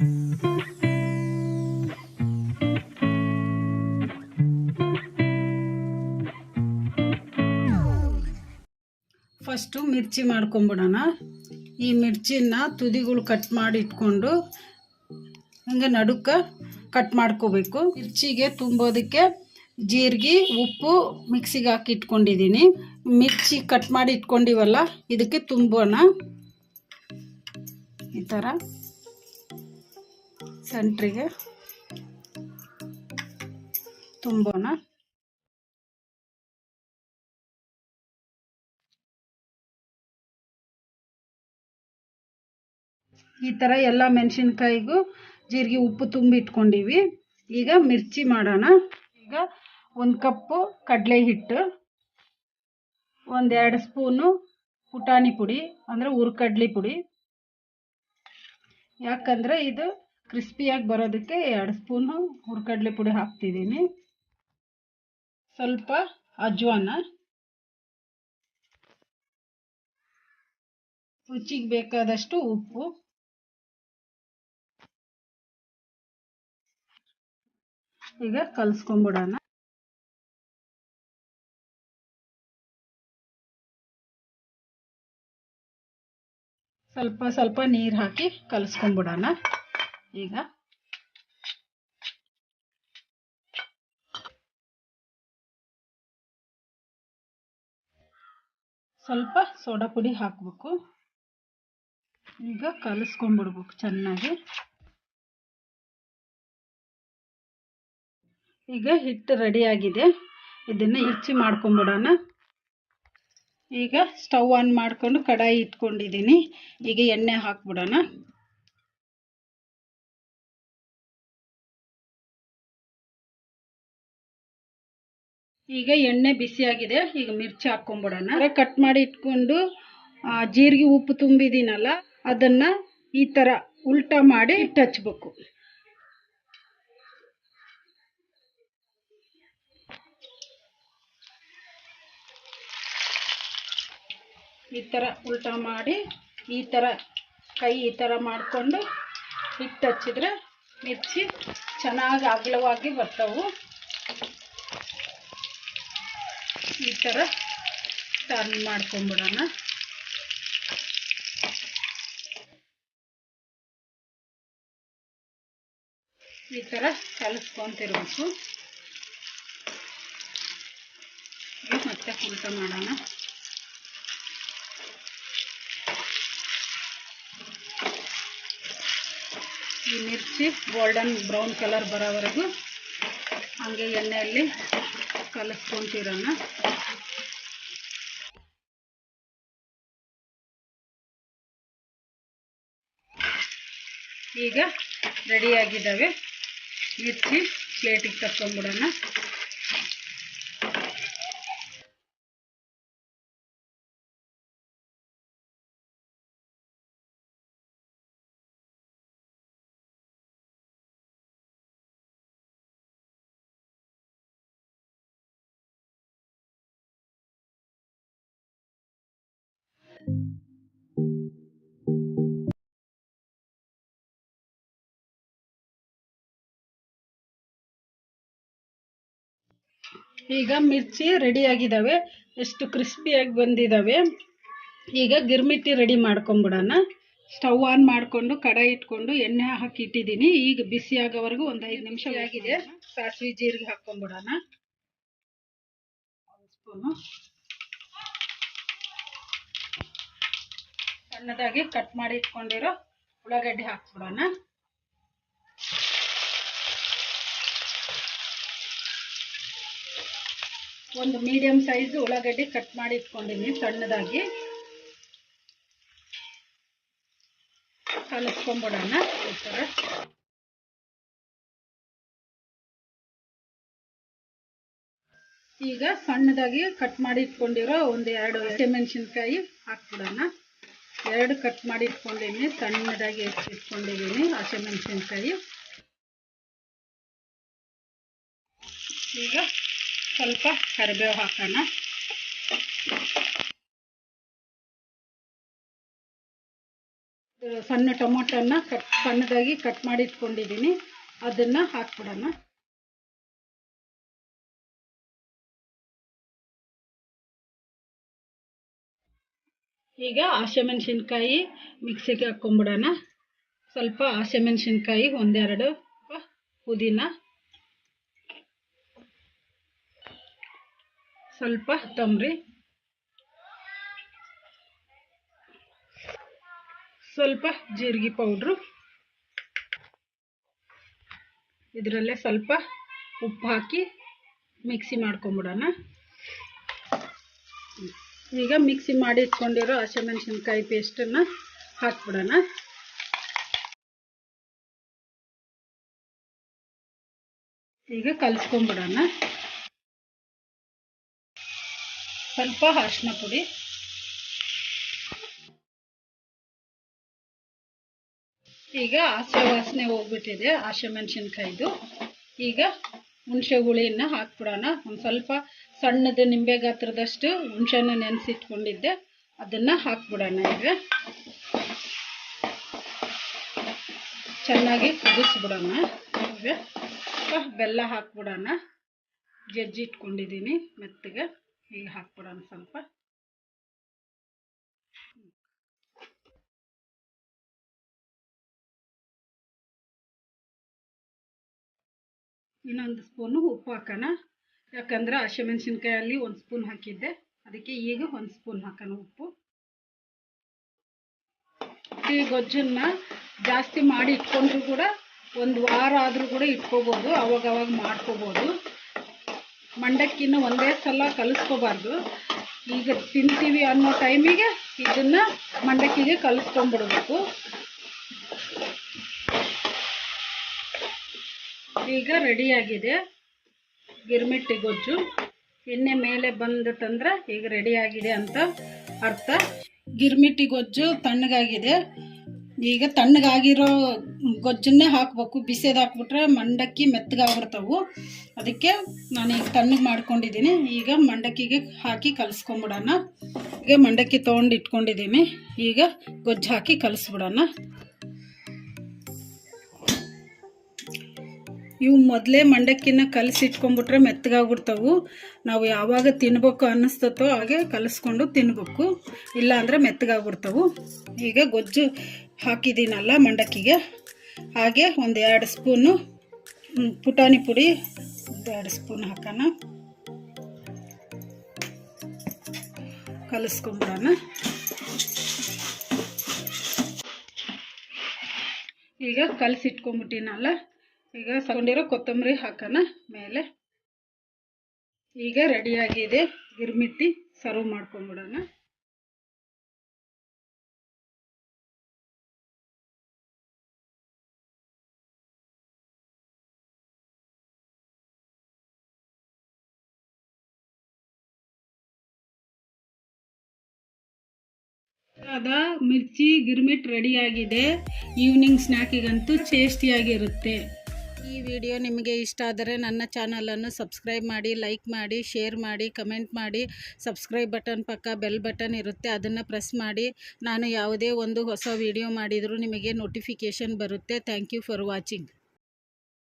First ಮಿರ್ಚಿ ಮಾಡ್ಕೊಂಬಿಡೋಣ. ಈ ಮಿರ್ಚಿನ ತುದಿಗಳು cut ಮಾಡಿ ಇಟ್ಕೊಂಡು ಹಂಗೆ ನಡುಕ ಕಟ್ ಮಾಡ್ಕೋಬೇಕು. ಮಿರ್ಚಿಗೆ ತುಂಬೋದಕ್ಕೆ ಜೀರಿಗೆ, ಉಪ್ಪು ಮಿಕ್ಸಿಗೆ ಹಾಕಿ ಇಟ್ಕೊಂಡಿದ್ದೀನಿ. ಮಿರ್ಚಿ ಕಟ್ ಮಾಡಿ ಇಟ್ಕೊಂಡಿವಲ್ಲ, ಇದಕ್ಕೆ ತುಂಬೋಣ. ಈ ಥರ. ಸೆಂಟ್ರಿಗೆ ತುಂಬೋಣ. ಈ ಥರ ಎಲ್ಲ ಮೆಣಸಿನ್ಕಾಯಿಗೂ ಜೀರಿಗೆ ಉಪ್ಪು ತುಂಬಿ ಇಟ್ಕೊಂಡಿವಿ. ಈಗ ಮಿರ್ಚಿ ಮಾಡೋಣ. ಈಗ ಒಂದು ಕಪ್ಪು ಕಡಲೆ ಹಿಟ್ಟು, ಒಂದೆರಡು ಸ್ಪೂನು ಪುಟಾಣಿ ಪುಡಿ, ಅಂದರೆ ಹುರ್ಕಡ್ಲಿ ಪುಡಿ. ಯಾಕಂದರೆ ಇದು ಕ್ರಿಸ್ಪಿಯಾಗಿ ಬರೋದಕ್ಕೆ ಎರಡು ಸ್ಪೂನು ಹುರ್ಕಡ್ಲೆ ಪುಡಿ ಹಾಕ್ತಿದ್ದೀನಿ. ಸ್ವಲ್ಪ ಅಜ್ವಾನ. ರುಚಿಗೆ ಬೇಕಾದಷ್ಟು ಉಪ್ಪು. ಈಗ ಕಲಿಸ್ಕೊಂಬಿಡೋಣ. ಸ್ವಲ್ಪ ಸ್ವಲ್ಪ ನೀರು ಹಾಕಿ ಕಲಿಸ್ಕೊಂಬಿಡೋಣ. ಈಗ ಸ್ವಲ್ಪ ಸೋಡಾ ಪುಡಿ ಹಾಕಬೇಕು. ಈಗ ಕಲಸ್ಕೊಂಡ್ಬಿಡ್ಬೇಕು ಚೆನ್ನಾಗಿ. ಈಗ ಹಿಟ್ಟು ರೆಡಿಯಾಗಿದೆ ಇದನ್ನು ಹೆಚ್ಚಿ ಮಾಡ್ಕೊಂಬಿಡೋಣ. ಈಗ ಸ್ಟವ್ ಆನ್ ಮಾಡಿಕೊಂಡು ಕಡಾಯಿ ಇಟ್ಕೊಂಡಿದ್ದೀನಿ. ಈಗ ಎಣ್ಣೆ ಹಾಕ್ಬಿಡೋಣ. ಈಗ ಎಣ್ಣೆ ಬಿಸಿಯಾಗಿದೆ. ಈಗ ಮಿರ್ಚಿ ಹಾಕ್ಕೊಂಬಿಡೋಣ. ಕಟ್ ಮಾಡಿ ಇಟ್ಕೊಂಡು ಜೀರಿಗೆ ಉಪ್ಪು ತುಂಬಿದ್ದೀನಲ್ಲ ಅದನ್ನು ಈ ಥರ ಉಲ್ಟಾ ಮಾಡಿ ಹಚ್ಬೇಕು. ಈ ಥರ ಉಲ್ಟಾ ಮಾಡಿ, ಈ ಥರ ಕೈ ಈ ಥರ ಮಾಡಿಕೊಂಡು ಹಿಟ್ಟು ಹಚ್ಚಿದ್ರೆ ಮಿರ್ಚಿ ಚೆನ್ನಾಗಿ ಅಗಲವಾಗಿ ಬರ್ತವೆ ಈ ಥರ ಟರ್ನ್ ಮಾಡ್ಕೊಂಬಿಡೋಣ. ಈ ಥರ ಕಲಿಸ್ಕೊಂತಿರ್ಬೇಕು. ಮತ್ತೆ ಊಟ ಮಾಡೋಣ. ಈ ಮಿರ್ಚಿ ಗೋಲ್ಡನ್ ಬ್ರೌನ್ ಕಲರ್ ಬರೋವರೆಗೂ ಹಂಗೆ ಎಣ್ಣೆಯಲ್ಲಿ ಕಲಿಸ್ಕೊಂತಿರೋಣ. ಈಗ ರೆಡಿಯಾಗಿದ್ದಾವೆ. ಮಿರ್ಚಿ ಪ್ಲೇಟಿಗೆ ತಕ್ಕೊಂಬಿಡೋಣ. ಈಗ ಮಿರ್ಚಿ ರೆಡಿಯಾಗಿದ್ದಾವೆ ಎಷ್ಟು ಕ್ರಿಸ್ಪಿಯಾಗಿ ಬಂದಿದ್ದಾವೆ ಈಗ ಗಿರ್ಮಿಟ್ಟಿ ರೆಡಿ ಮಾಡ್ಕೊಂಬಿಡೋಣ. ಸ್ಟವ್ ಆನ್ ಮಾಡಿಕೊಂಡು ಕಡಾಯಿ ಇಟ್ಕೊಂಡು ಎಣ್ಣೆ ಹಾಕಿ ಇಟ್ಟಿದ್ದೀನಿ. ಈಗ ಬಿಸಿ ಆಗೋವರೆಗೂ ಒಂದು ಐದು ನಿಮಿಷ ಆಗಿದೆ. ಸಾಸಿವೆ ಜೀರಿಗೆ ಹಾಕ್ಕೊಂಬಿಡೋಣ ಒಂದು ಸ್ಪೂನು ಸಣ್ಣದಾಗಿ ಕಟ್ ಮಾಡಿ ಇಟ್ಕೊಂಡಿರೋ ಉಳ್ಳಾಗಡ್ಡೆ ಹಾಕ್ಬಿಡೋಣ. ಒಂದು ಮೀಡಿಯಂ ಸೈಜ್ ಉಳ್ಳಾಗಡ್ಡಿ ಕಟ್ ಮಾಡಿ ಇಟ್ಕೊಂಡಿದ್ದೀನಿ ಸಣ್ಣದಾಗಿ. ಕಲಿಸ್ಕೊಂಬಿಡೋಣ, ಈ ಥರ ಈಗ ಸಣ್ಣದಾಗಿ ಕಟ್ ಮಾಡಿ ಇಟ್ಕೊಂಡಿರೋ ಒಂದು ಎರಡು ಹಸಿಮೆಣ್ಸಿನ್ಕಾಯಿ ಹಾಕ್ಬಿಡೋಣ. ಎರಡು ಕಟ್ ಮಾಡಿ ಇಟ್ಕೊಂಡಿದ್ದೀನಿ ಸಣ್ಣದಾಗಿ ಹೆಚ್ಚಿಟ್ಕೊಂಡಿದ್ದೀನಿ ಹಸಿಮೆಣಸಿನ್ಕಾಯಿ ಈಗ ಸ್ವಲ್ಪ ಕರಿಬೇವು ಹಾಕೋಣ. ಸಣ್ಣ ಟೊಮೊಟೊನ ಕಟ್, ಸಣ್ಣದಾಗಿ ಕಟ್ ಮಾಡಿ ಇಟ್ಕೊಂಡಿದ್ದೀನಿ. ಅದನ್ನು ಹಾಕ್ಬಿಡೋಣ. ಈಗ ಹಸಿಮೆಣ್ಸಿನ್ಕಾಯಿ ಮಿಕ್ಸಿಗೆ ಹಾಕ್ಕೊಂಬಿಡೋಣ. ಸ್ವಲ್ಪ ಹಸಿಮೆಣ್ಸಿನ್ಕಾಯಿ ಒಂದೆರಡು ಪುದೀನ ಸ್ವಲ್ಪ ತಂಬ್ರಿ. ಸ್ವಲ್ಪ ಜೀರಿಗೆ ಪೌಡ್ರು. ಇದರಲ್ಲೇ ಸ್ವಲ್ಪ ಉಪ್ಪು ಹಾಕಿ ಮಿಕ್ಸಿ ಮಾಡ್ಕೊಂಬಿಡೋಣ. ಈಗ ಮಿಕ್ಸಿ ಮಾಡಿ ಇಟ್ಕೊಂಡಿರೋ ಹಸಿಮೆಣಸಿನ್ಕಾಯಿ ಪೇಸ್ಟನ್ನು ಹಾಕ್ಬಿಡೋಣ. ಈಗ ಕಲಿಸ್ಕೊಂಬಿಡೋಣ. ಸ್ವಲ್ಪ ಅರಿಶಿನ ಪುಡಿ. ಈಗ ಹಸೆ ವಾಸನೆ ಹೋಗ್ಬಿಟ್ಟಿದೆ ಹಸಿಮೆಣ್ಸಿನ್ಕಾಯ್ದು ಈಗ ಹುಣಸೆ ಹುಳಿಯನ್ನು ಹಾಕ್ಬಿಡೋಣ. ಒಂದು ಸ್ವಲ್ಪ ಸಣ್ಣದು ನಿಂಬೆ ಗಾತ್ರದಷ್ಟು ಹುಣಸೆನ ನೆನೆಸಿಟ್ಕೊಂಡಿದ್ದೆ, ಅದನ್ನು ಹಾಕ್ಬಿಡೋಣ ಈಗ. ಚೆನ್ನಾಗಿ ಕುದಿಸ್ಬಿಡೋಣ ಈಗ. ಬೆಲ್ಲ ಹಾಕ್ಬಿಡೋಣ. ಜಜ್ಜಿ ಇಟ್ಕೊಂಡಿದ್ದೀನಿ ಮೆತ್ತಗೆ. ಈಗ ಹಾಕ್ಬಿಡೋಣ ಸ್ವಲ್ಪ. ಇನ್ನೊಂದು ಸ್ಪೂನು ಉಪ್ಪು ಹಾಕೋಣ. ಯಾಕಂದ್ರೆ ಹಸಿಮೆಣ್ಸಿನ್ಕಾಯಲ್ಲಿ ಒಂದು ಸ್ಪೂನ್ ಹಾಕಿದ್ದೆ. ಅದಕ್ಕೆ ಈಗ ಒಂದು ಸ್ಪೂನ್ ಹಾಕೋಣ ಉಪ್ಪು. ಈ ಗೊಜ್ಜನ್ನ ಜಾಸ್ತಿ ಮಾಡಿ ಇಟ್ಕೊಂಡ್ರು ಕೂಡ ಒಂದು ವಾರ ಆದರೂ ಕೂಡ ಇಟ್ಕೋಬೋದು ಅವಾಗ ಅವಾಗ ಮಾಡ್ಕೋಬೋದು. ಮಂಡಕ್ಕಿನ ಒಂದೇ ಸಲ ಕಲಿಸ್ಕೋಬಾರ್ದು. ಈಗ ತಿಂತೀವಿ ಅನ್ನೋ ಟೈಮಿಗೆ ಇದನ್ನು ಮಂಡಕ್ಕಿಗೆ ಕಲಿಸ್ಕೊಂಡ್ಬಿಡ್ಬೇಕು. ಈಗ ರೆಡಿಯಾಗಿದೆ. ಗಿರ್ಮಿಟ್ಟಿ ಗೊಜ್ಜು. ಎಣ್ಣೆ ಮೇಲೆ ಬಂದತಂದ್ರೆ ಈಗ ರೆಡಿಯಾಗಿದೆ ಅಂತ ಅರ್ಥ. ಗಿರ್ಮಿಟ್ಟಿ ಗೊಜ್ಜು ತಣ್ಣಗಾಗಿದೆ. ಈಗ ತಣ್ಣಗಾಗಿರೋ ಗೊಜ್ಜನ್ನೇ ಹಾಕಬೇಕು, ಬಿಸಿದು ಹಾಕ್ಬಿಟ್ರೆ ಮಂಡಕ್ಕಿ ಮೆತ್ತಗಾಗ್ಬಿಡ್ತಾವು ಅದಕ್ಕೆ ನಾನು ಈಗ ತಣ್ಣಗೆ ಮಾಡ್ಕೊಂಡಿದ್ದೀನಿ ಈಗ ಮಂಡಕ್ಕಿಗೆ ಹಾಕಿ ಕಲಸ್ಕೊಂಬಿಡೋಣ. ಈಗ ಮಂಡಕ್ಕಿ ತೊಗೊಂಡು ಇಟ್ಕೊಂಡಿದ್ದೀನಿ ಈಗ ಗೊಜ್ಜು ಹಾಕಿ ಕಲಸ್ಬಿಡೋಣ. ಇವು ಮೊದಲೇ ಮಂಡಕ್ಕಿನ ಕಲಸಿಟ್ಕೊಂಡ್ಬಿಟ್ರೆ ಮೆತ್ತಗಾಗ್ಬಿಡ್ತಾವು ನಾವು ಯಾವಾಗ ತಿನ್ಬೇಕು ಅನ್ನಿಸ್ತತೋ ಹಾಗೆ ಕಲಿಸ್ಕೊಂಡು ತಿನ್ಬೇಕು. ಇಲ್ಲಾಂದರೆ ಮೆತ್ತಗಾಗ್ಬಿಡ್ತಾವು ಈಗ ಗೊಜ್ಜು ಹಾಕಿದ್ದೀನಲ್ಲ ಮಂಡಕ್ಕಿಗೆ. ಹಾಗೆ ಒಂದು ಎರಡು ಸ್ಪೂನು ಪುಟಾಣಿ ಪುಡಿ ಎರಡು ಸ್ಪೂನ್ ಹಾಕೋಣ. ಕಲಿಸ್ಕೊಂಬಿಡೋಣ ಈಗ ಕಲಸಿಟ್ಕೊಂಬಿಟ್ಟಿನಲ್ಲ ಈಗ ತಗೊಂಡಿರೋ ಕೊತ್ತಂಬರಿ ಹಾಕೋಣ ಮೇಲೆ. ಈಗ ರೆಡಿಯಾಗಿದೆ ಗಿರ್ಮಿಟ್ಟಿ ಸರ್ವ್ ಮಾಡ್ಕೊಂಬಿಡೋಣ ಅದ ಮಿರ್ಚಿ ಗಿರ್ಮಿಟ್ ರೆಡಿಯಾಗಿದೆ ಈವ್ನಿಂಗ್ ಸ್ನ್ಯಾಕಿಗಂತೂ ಟೇಸ್ಟಿಯಾಗಿರುತ್ತೆ ಈ ವಿಡಿಯೋ ನಿಮಗೆ ಇಷ್ಟ ಆದರೆ ನನ್ನ ಚಾನಲನ್ನು ಸಬ್ಸ್ಕ್ರೈಬ್ ಮಾಡಿ ಲೈಕ್ ಮಾಡಿ ಶೇರ್ ಮಾಡಿ ಕಮೆಂಟ್ ಮಾಡಿ. ಸಬ್ಸ್ಕ್ರೈಬ್ ಬಟನ್ ಪಕ್ಕ ಬೆಲ್ ಬಟನ್ ಇರುತ್ತೆ. ಅದನ್ನು ಪ್ರೆಸ್ ಮಾಡಿ. ನಾನು ಯಾವುದೇ ಒಂದು ಹೊಸ ವಿಡಿಯೋ ಮಾಡಿದರೂ ನಿಮಗೆ ನೋಟಿಫಿಕೇಷನ್ ಬರುತ್ತೆ. Thank you for watching